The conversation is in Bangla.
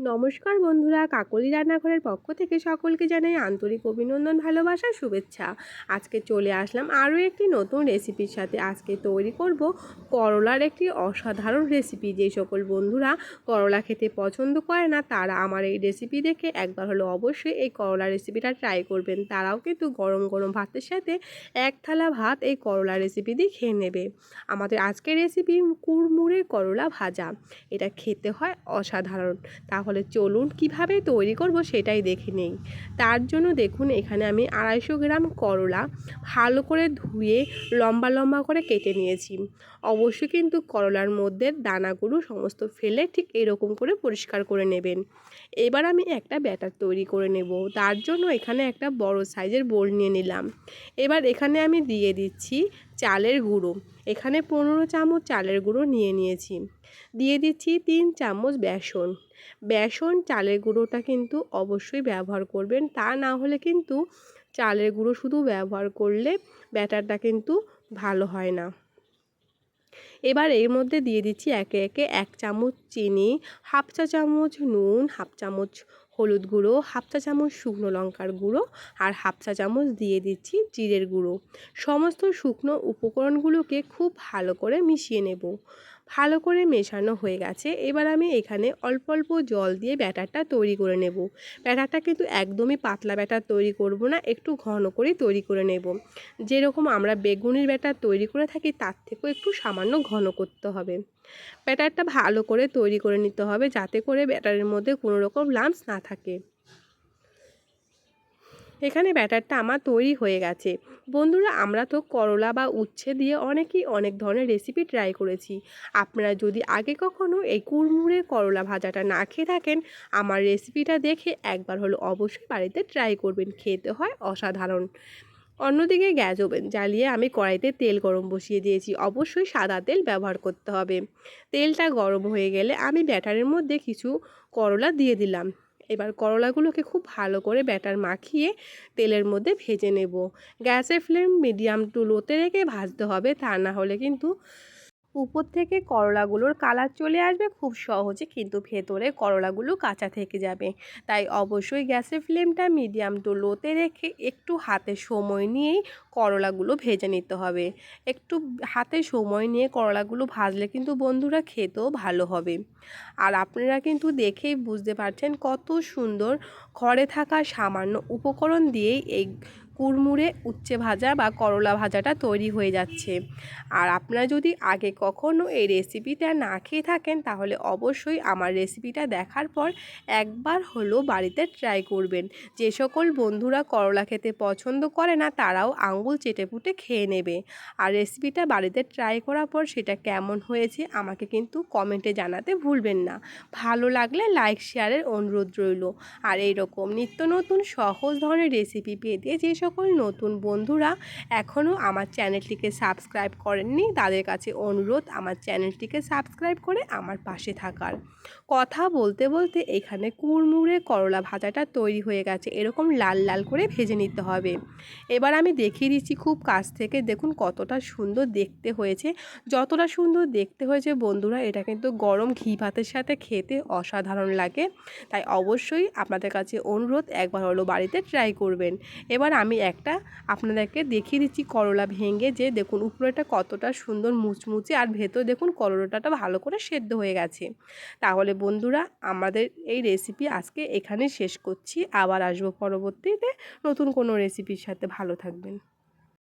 নমস্কার বন্ধুরা, কাকলি রান্নাঘরের পক্ষ থেকে সকলকে জানাই আন্তরিক অভিনন্দন, ভালোবাসা, শুভেচ্ছা। আজকে চলে আসলাম আরও একটি নতুন রেসিপির সাথে। আজকে তৈরি করব করলার একটি অসাধারণ রেসিপি। যে সকল বন্ধুরা করলা খেতে পছন্দ করে না, তারা আমার এই রেসিপি দেখে একবার হলো অবশ্যই এই করলা রেসিপিটা ট্রাই করবেন। তারাও কিন্তু গরম গরম ভাতের সাথে এক থালা ভাত এই করলা রেসিপি দিয়ে খেয়ে নেবে। আমাদের আজকের রেসিপি কুড়মুড়ে করলা ভাজা। এটা খেতে হয় অসাধারণ। তাহলে চলুন কীভাবে তৈরি করব সেটাই দেখে নেই। তার জন্য দেখুন এখানে আমি আড়াইশো গ্রাম করলা ভালো করে ধুয়ে লম্বা লম্বা করে কেটে নিয়েছি। অবশ্যই কিন্তু করলার মধ্যে দানাগুলো সমস্ত ফেলে ঠিক এরকম করে পরিষ্কার করে নেবেন। এবার আমি একটা ব্যাটার তৈরি করে নেব। তার জন্য এখানে একটা বড় সাইজের বোল নিয়ে নিলাম। এবার এখানে আমি দিয়ে দিচ্ছি চালের গুঁড়ো। এখানে পনেরো চামচ চালের গুঁড়ো নিয়ে নিয়েছি। দিয়ে দিচ্ছি তিন চামচ বেসন। বেসন চালের গুঁড়োটা কিন্তু অবশ্যই ব্যবহার করবেন। তা না হলে কিন্তু চালের গুঁড়ো শুধু ব্যবহার করলে ব্যাটারটা কিন্তু ভালো হয় না। এবার এর মধ্যে দিয়ে দিচ্ছি একে একে এক চামচ চিনি, হাফ চা চামচ নুন, হাফ চামচ হলুদ গুঁড়ো, হাফ চা চামচ শুকনো লঙ্কার গুঁড়ো আর হাফ চা চামচ দিয়ে দিচ্ছি জিরের গুঁড়ো। সমস্ত শুকনো উপকরণগুলোকে খুব ভালো করে মিশিয়ে নেব। ভালো করে মেশানো হয়ে গেছে। এবার আমি এখানে অল্প অল্প জল দিয়ে ব্যাটারটা তৈরি করে নেব। ব্যাটারটা কিন্তু একদমই পাতলা ব্যাটার তৈরি করব না, একটু ঘন করেই তৈরি করে নেব। যেরকম আমরা বেগুনের ব্যাটার তৈরি করে থাকি, তার থেকেও একটু সামান্য ঘন করতে হবে। ব্যাটারটা ভালো করে তৈরি করে নিতে হবে যাতে করে ব্যাটারের মধ্যে কোনো রকম লাম্পস না থাকে। এখানে ব্যাটারটা আমার তৈরি হয়ে গেছে। বন্ধুরা, আমরা তো করলা বা উচ্ছে দিয়ে অনেকেই অনেক ধরনের রেসিপি ট্রাই করেছি। আপনারা যদি আগে কখনও এই কুড়মুড়ে করলা ভাজাটা না খেয়ে থাকেন, আমার রেসিপিটা দেখে একবার হলো অবশ্যই বাড়িতে ট্রাই করবেন। খেতে হয় অসাধারণ। অন্যদিকে গ্যাস ওভেন জ্বালিয়ে আমি কড়াইতে তেল গরম বসিয়ে দিয়েছি। অবশ্যই সাদা তেল ব্যবহার করতে হবে। তেলটা গরম হয়ে গেলে আমি ব্যাটারের মধ্যে কিছু করলা দিয়ে দিলাম। এবার করলাগুলোকে খুব ভালো করে ব্যাটার মাখিয়ে তেলের মধ্যে ভেজে নেব। গ্যাসের ফ্লেম মিডিয়াম টু লোতে রেখে ভাজতে হবে, তা না হলে কিন্তু উপর থেকে করলাগুলোর কালার চলে আসবে খুব সহজে, কিন্তু ভেতরে করলাগুলো কাঁচা থেকে যাবে। তাই অবশ্যই গ্যাসের ফ্লেমটা মিডিয়াম টু লোতে রেখে একটু হাতে সময় নিয়েই করলাগুলো ভেজে নিতে হবে। একটু হাতে সময় নিয়ে করলাগুলো ভাজলে কিন্তু বন্ধুরা খেতেও ভালো হবে। আর আপনারা কিন্তু দেখেই বুঝতে পারছেন কত সুন্দর ঘরে থাকা সামান্য উপকরণ দিয়েই এই কুড়মুড়ে উচ্ছে ভাজা বা করলা ভাজাটা তৈরি হয়ে যাচ্ছে। আর আপনারা যদি আগে কখনও এই রেসিপিটা না খেয়ে থাকেন, তাহলে অবশ্যই আমার রেসিপিটা দেখার পর একবার হলো বাড়িতে ট্রাই করবেন। যে সকল বন্ধুরা করলা খেতে পছন্দ করে না, তারাও আঙ্গুল চেটে পুটে খেয়ে নেবে। আর রেসিপিটা বাড়িতে ট্রাই করার পর সেটা কেমন হয়েছে, আমাকে কিন্তু কমেন্টে জানাতে ভুলবেন না। ভালো লাগলে লাইক শেয়ারের অনুরোধ রইল। আর এইরকম নিত্য নতুন সহজ ধরনের রেসিপি পেতে যে সকল নতুন বন্ধুরা এখনও আমার চ্যানেলটিকে সাবস্ক্রাইব করেননি, তাদের কাছে অনুরোধ আমার চ্যানেলটিকে সাবস্ক্রাইব করে আমার পাশে থাকার। কথা বলতে বলতে এখানে কুড়মুড়ে করলা ভাজাটা তৈরি হয়ে গেছে, এরকম লাল লাল করে ভেজে নিতে হবে। এবার আমি দেখিয়ে দিচ্ছি খুব কাছ থেকে, দেখুন কতটা সুন্দর দেখতে হয়েছে। যতটা সুন্দর দেখতে হয়েছে বন্ধুরা, এটা কিন্তু গরম ঘি ভাতের সাথে খেতে অসাধারণ লাগে। তাই অবশ্যই আপনাদের কাছে অনুরোধ একবার হলো বাড়িতে ট্রাই করবেন। এবার আমি একটা আপনাদেরকে দেখিয়ে দিচ্ছি করলা ভেঙে যে দেখুন উপরেটা কতটা সুন্দর মুচমুচে আর ভেতর দেখুন করলাটা ভালো করে সেদ্ধ হয়ে গেছে। তাহলে বন্ধুরা আমাদের এই রেসিপি আজকে এখানে শেষ করছি। আবার আসব পরবর্তীতে নতুন কোনো রেসিপির সাথে। ভালো থাকবেন।